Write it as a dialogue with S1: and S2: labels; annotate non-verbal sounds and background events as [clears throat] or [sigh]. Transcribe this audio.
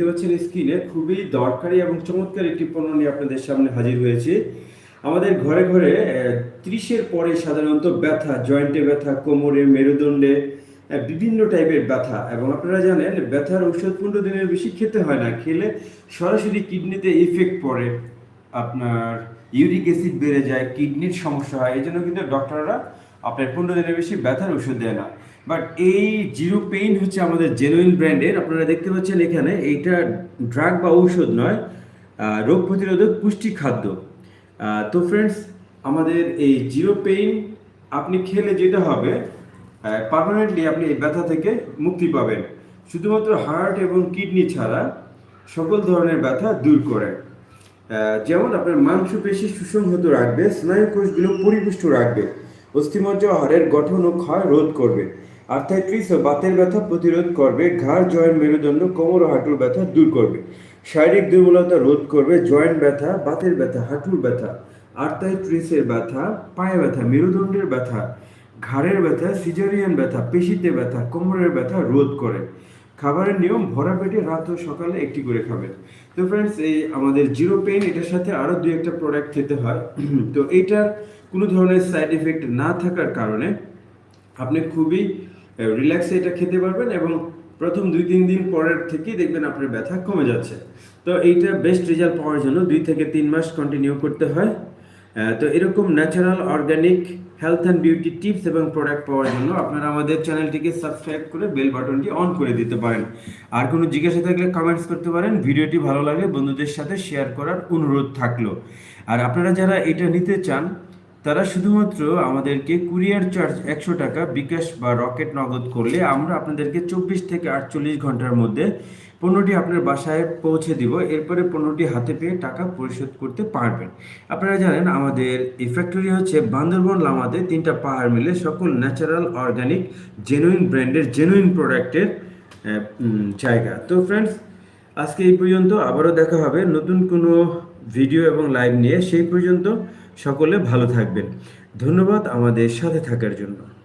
S1: দেখতে পাচ্ছেন স্ক্রিনে খুবই দরকারি এবং চমৎকার একটি পণ্য নিয়ে আপনাদের সামনে হাজির হয়েছি। আমাদের ঘরে ঘরে ত্রিশের পরে সাধারণত ব্যথা, জয়েন্টে ব্যথা, কোমরে, মেরুদণ্ডে বিভিন্ন টাইপের ব্যথা। এবং আপনারা জানেন, ব্যথার ঔষধ পনেরো দিনের বেশি খেতে হয় না। খেলে সরাসরি কিডনিতে ইফেক্ট পড়ে, আপনার ইউরিক অ্যাসিড বেড়ে যায়, কিডনির সমস্যা হয়। এই জন্য কিন্তু ডক্টররা আপনার পনেরো দিনের বেশি ব্যথার ওষুধ দেয় না। বাট এই জিরো পেইন হচ্ছে আমাদের জেনুইন ব্র্যান্ডের আপনারা দেখতে পাচ্ছেন এখানে, এইটা ড্রাগ বা ঔষধ নয় রোগ প্রতিরোধক পুষ্টি খাদ্য। তো ফ্রেন্ডস আমাদের এই জিরো পেইন আপনি খেলে যেটা হবে পার্মানেন্টলি আপনি এই ব্যথা থেকে মুক্তি পাবেন। শুধুমাত্র হার্ট এবং কিডনি ছাড়া সকল ধরনের ব্যথা দূর করে। যেমন আপনার মাংসপেশি সুসংহত রাখবে স্নায়ু কোষগুলো পরিপুষ্ট রাখবে। অস্থিমজ্জা ও হাড়ের গঠন ও ক্ষয় রোধ করবে। আর্থাইট্রিস ও বাতের ব্যথা প্রতিরোধ করবে, ঘাড়, জয়েন্ট মেরুদণ্ড, কোমর ও হাঁটুর ব্যথা দূর করবে। শারীরিক দুর্বলতা রোধ করবে, জয়েন্ট ব্যথা, বাতের ব্যথা, হাঁটুর ব্যথা, আর্থাইট্রিসের ব্যথা, পায়ে ব্যথা, মেরুদণ্ডের ব্যথা, ঘাড়ের ব্যথা, সিজারিয়ান ব্যথা, পেশিতে ব্যথা, কোমরের ব্যথা রোধ করে। খাবারের নিয়ম, ভরা পেটে রাত ও সকালে একটি করে খাবেন। তো ফ্রেন্ডস এই আমাদের জিরো পেইন, এটার সাথে আরও দুই একটা প্রোডাক্ট খেতে হয়। [clears throat] তো এইটার কোনো ধরনের সাইড এফেক্ট না থাকার কারণে আপনি খুবই রিল্যাক্সে এটা খেতে পারবেন এবং প্রথম দুই তিন দিন পরের থেকেই দেখবেন আপনার ব্যথা কমে যাচ্ছে। তো এইটা বেস্ট রেজাল্ট পাওয়ার জন্য দুই থেকে তিন মাস কন্টিনিউ করতে হয়। তো এরকম natural organic health and beauty tips এবং প্রোডাক্ট পাওয়ার জন্য আপনারা আমাদের চ্যানেলটিকে সাবস্ক্রাইব করে বেল বাটনটি অন করে দিতে পারেন। আর কোনো জিজ্ঞাসা থাকলে কমেন্টস করতে পারেন। ভিডিওটি ভালো লাগলে বন্ধুদের সাথে শেয়ার করার অনুরোধ থাকল। আর আপনারা যারা এটা নিতে চান তারা শুধুমাত্র আমাদেরকে কুরিয়ার চার্জ একশো টাকা, বিকাশ বা রকেট নগদ করলে আমরা আপনাদেরকে চব্বিশ থেকে আটচল্লিশ ঘণ্টার মধ্যে পণ্যটি আপনার বাসায় পৌঁছে দিব। এরপরে পণ্যটি হাতে পেয়ে টাকা পরিশোধ করতে পারবেন। আপনারা জানেন, আমাদের এই ফ্যাক্টরি হচ্ছে বান্দরবন লামাতে তিনটা পাহাড় মিলে সকল ন্যাচারাল অর্গানিক জেনুইন ব্র্যান্ডের জেনুইন প্রোডাক্টের জায়গা। তো ফ্রেন্ডস আজকে এই পর্যন্ত আবারও দেখা হবে। নতুন কোনো ভিডিও এবং লাইভ নিয়ে সেই পর্যন্ত সকলে ভালো থাকবেন। ধন্যবাদ আমাদের সাথে থাকার জন্য।